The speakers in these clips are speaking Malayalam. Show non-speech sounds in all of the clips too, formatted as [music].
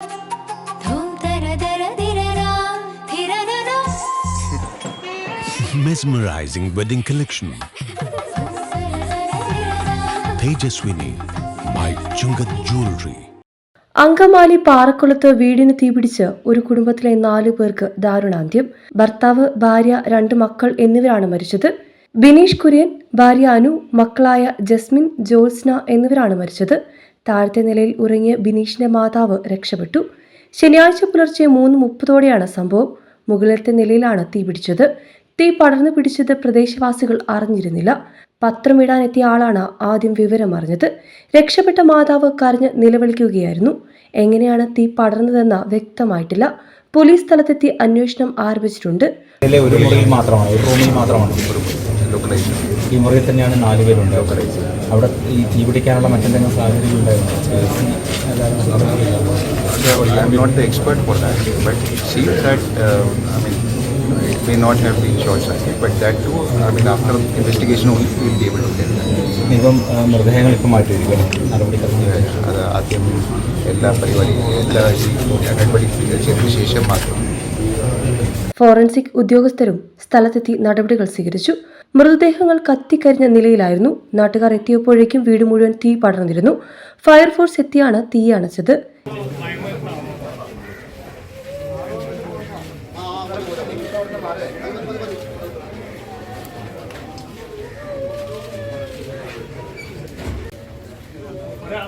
[laughs] mesmerizing wedding collection. Tejaswini by Chungat Jewelry. Angamaly പാറക്കുളത്ത് വീടിന് തീപിടിച്ച് ഒരു കുടുംബത്തിലെ നാലു പേർക്ക് ദാരുണാന്ത്യം ഭർത്താവ് ഭാര്യ രണ്ട് മക്കൾ എന്നിവരാണ് മരിച്ചത് ബിനീഷ് കുര്യൻ ഭാര്യ അനു മക്കളായ ജസ്മിൻ ജോത്സ്ന എന്നിവരാണ് മരിച്ചത് താഴത്തെ നിലയിൽ ഉറങ്ങിയ ബിനീഷിന്റെ മാതാവ് രക്ഷപ്പെട്ടു. ശനിയാഴ്ച പുലർച്ചെ മൂന്ന് മുപ്പതോടെയാണ് സംഭവം. മുകളിലത്തെ നിലയിലാണ് തീ പിടിച്ചത്. തീ പടർന്നു പിടിച്ചത് പ്രദേശവാസികൾ അറിഞ്ഞിരുന്നില്ല. പത്രമിടാനെത്തിയ ആളാണ് ആദ്യം വിവരം അറിഞ്ഞത്. രക്ഷപ്പെട്ട മാതാവ് കരഞ്ഞ് നിലവിളിക്കുകയായിരുന്നു. എങ്ങനെയാണ് തീ പടർന്നതെന്ന് വ്യക്തമായിട്ടില്ല. പോലീസ് സ്ഥലത്തെത്തി അന്വേഷണം ആരംഭിച്ചിട്ടുണ്ട്. ഒരു മാത്രമാണ് മാത്രമാണ് ഈ മുറിയിൽ തന്നെയാണ് നാല് പേരുണ്ട് അവിടെ ഈ തീ പിടിക്കാനുള്ള മറ്റെന്തെങ്കിലും സാഹചര്യം ഉണ്ടായിരുന്നു I'm not the expert for that, but it seems that, uh, I mean, it may not have been short circuit, but that too, I mean, after investigation only, will be able to get that. ഇപ്പം മൃതദേഹങ്ങൾ ഇപ്പം മാറ്റിയിരിക്കും നടപടിക്രമങ്ങൾ അത് ആദ്യം എല്ലാ പരിപാടിയും എല്ലാ നടപടി സ്വീകരിച്ചതിന് ശേഷം മാത്രം. ഫോറൻസിക് ഉദ്യോഗസ്ഥരും സ്ഥലത്തെത്തി നടപടികൾ സ്വീകരിച്ചു. മൃതദേഹങ്ങൾ കത്തിക്കരിഞ്ഞ നിലയിലായിരുന്നു. നാട്ടുകാർ എത്തിയപ്പോഴേക്കും വീട് മുഴുവൻ തീ പടർന്നിരുന്നു. ഫയർഫോഴ്സ് എത്തിയാണ് തീ അണച്ചത്.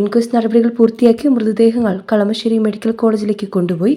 ഇൻക്വസ്റ്റ് നടപടികൾ പൂർത്തിയാക്കി മൃതദേഹങ്ങൾ കളമശ്ശേരി മെഡിക്കൽ കോളേജിലേക്ക് കൊണ്ടുപോയി.